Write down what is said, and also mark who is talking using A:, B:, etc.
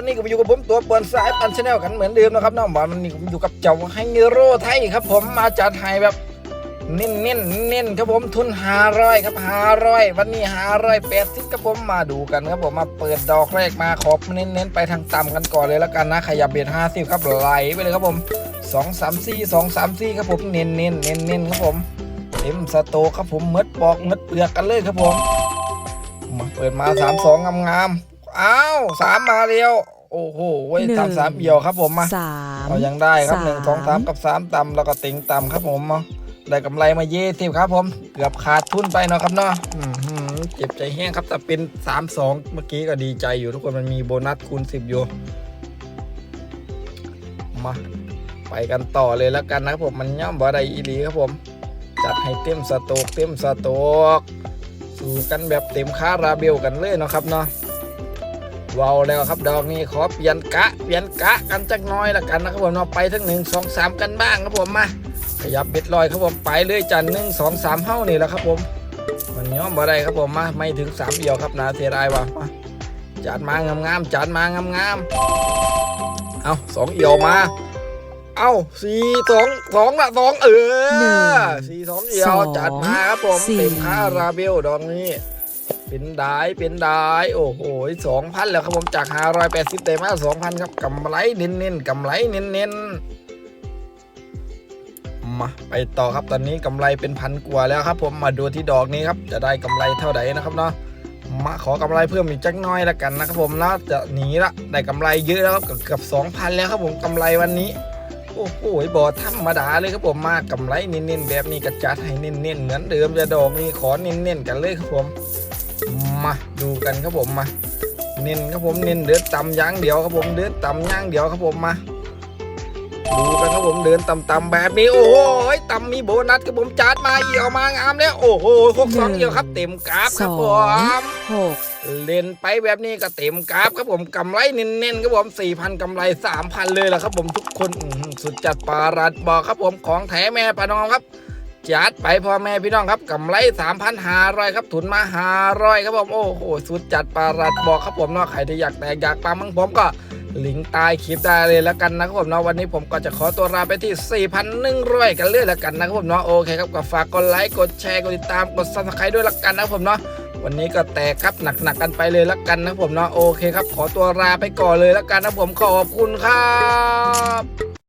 A: วันนี้ก็อยู่กับผมตัวเปิดสายปันชาแนลกันเหมือนเดิมนะครับน้องบอลวันนี้ผมอยู่กับเจ้าไฮโร่ไทยครับ ผมมาจัดให้แบบเน้นเน้นๆเน้นครับผมทุนหาร้อยครับหาร้อยวันนี้หาร้อยแปดสิบครับผมมาดูกันครับผมมาเปิดดอกแรกมาขอเน้นเน้นๆไปทางต่ำกันก่อนเลยแล้วกันนะขยับเบียดห้าสิบครับไหลไปเลยครับผมสองสามสี่สองสามสี่ครับผมเน้นเน้นเน้นเน้นๆครับผมเต็มสโตครับผมเมดปอกเมดเปลือกกันเลยครับผมมาเปิดมาสามสองงามๆ อ้าวสามมาเร็วโอ้โหเว้ย
B: หนึ่ง
A: สามสามเอี่ยวครับผมมา
B: สาม
A: เอายังได้ครับ
B: สาม
A: หนึ่งสองสามกับสามต่ำแล้วก็ติงต่ำครับผมเอาได้กำไรมาเย่เทียบครับผม เกือบขาดทุนไปเนาะครับเนาะอื้อหือเจ็บใจแห้งครับแต่เป็นสามสองเมื่อกี้ก็ดีใจอยู่ทุกคนมันมีโบนัสคูณสิบอยู่มาไปกันต่อเลยแล้วกันนะครับผมมันย่อมบ่ได้อีหลีครับผม จัดให้เต็มสโตกเต็มสโตกสู่กันแบบเต็มคาราเบลกันเลยเนาะครับเนาะ ว้าวแล้วครับดอกนี้ขอเปลี่ยนกะเปลี่ยนกะกันจักหน้อยละกันนะครับผมเนาะไปทั้งหนึ่งสองสามกันบ้างครับผมมาขยับเบ็ดลอยครับผมไปเลยจันหนึ่งสองสามเฮ้านี่แหละครับผมมันย้อมบ่ได้ครับผมมาไม่ถึงสามเดียวครับนาเสียดายว่ะมาจัดมางามๆจัดมางามๆเอาสองเอียวมาเอาสี่สองสองละสองเอ
B: หนึ่
A: องสี่สองเอียวจัดมาครับผม
B: สี่
A: เต็มคาราเบลดอกนี้ เป็นได้เป็นได้โอ้โหสองพันแล้วครับผมจากห้าร้อยแปดสิบได้มาสองพันครับกำไรเน้นๆกำไรเน้นๆมาไปต่อครับตอนนี้กำไรเป็นพันกว่าแล้วครับ ผมมาดูที่ดอกนี้ครับจะได้กำไรเท่าไหร่นะครับเนาะมาขอกำไรเพิ่มอีกจักน้อยละกันนะครับผมนะจะหนีละได้กำไรเยอะแล้วครับเกือบสองพันแล้วครับผมกำไรวันนี้โอ้โหบอธรรมดาเลยครับผมมากำไรเน้นๆแบบนี้กระจัดให้เน้นๆเหมือนเดิมจะดอกนี้ขอเน้นๆกันเลยครับผม มาดูกันครับผมมา เน้นครับผมเน้นเดินต่ำอย่างเดียวครับผมเดินต่ำอย่างเดียวครับผมมาดูกันครับผมเดินต่ำๆแบบนี้ โอ้โหต่ำมีโบนัสครับผมจัดมาเอี่ยวมางามแล้วโอ้โหหกสองเอี่ยวครับ เต็มกราฟครับผม
B: หก
A: เล่นไปแบบนี้ก็เต็มกราฟครับผมกำไรเน้นๆครับผม4,000กำไร3,000เลยล่ะครับผมทุกคนอื้อหือสุดจัดปารัดบอกครับผมของแถแม่ปานองครับ จัดไปพ่อแม่พี่น้องครับกำไร3,500ครับทุนมา500ครับผมโอ้โหสุดจัดปารัดบอกครับผมเนาะใครที่อยากแตกอยากปามังผมก็ลิงก์ใต้คลิปได้เลยแล้วกันนะครับผมเนาะวันนี้ผมก็จะขอตัวลาไปที่ 4,100 กันเลยแล้วกันนะครับผมเนาะโอเคครับก็ฝากกดไลค์กดแชร์กดติดตามกดซับสไครต์ด้วยละกันนะครับผมเนาะวันนี้ก็แตกครับหนักๆกกันไปเลยละกันนะครับผมเนาะโอเคครับ ขอตัวลาไปก่อนเลยละกันนะผมขอบคุณครับ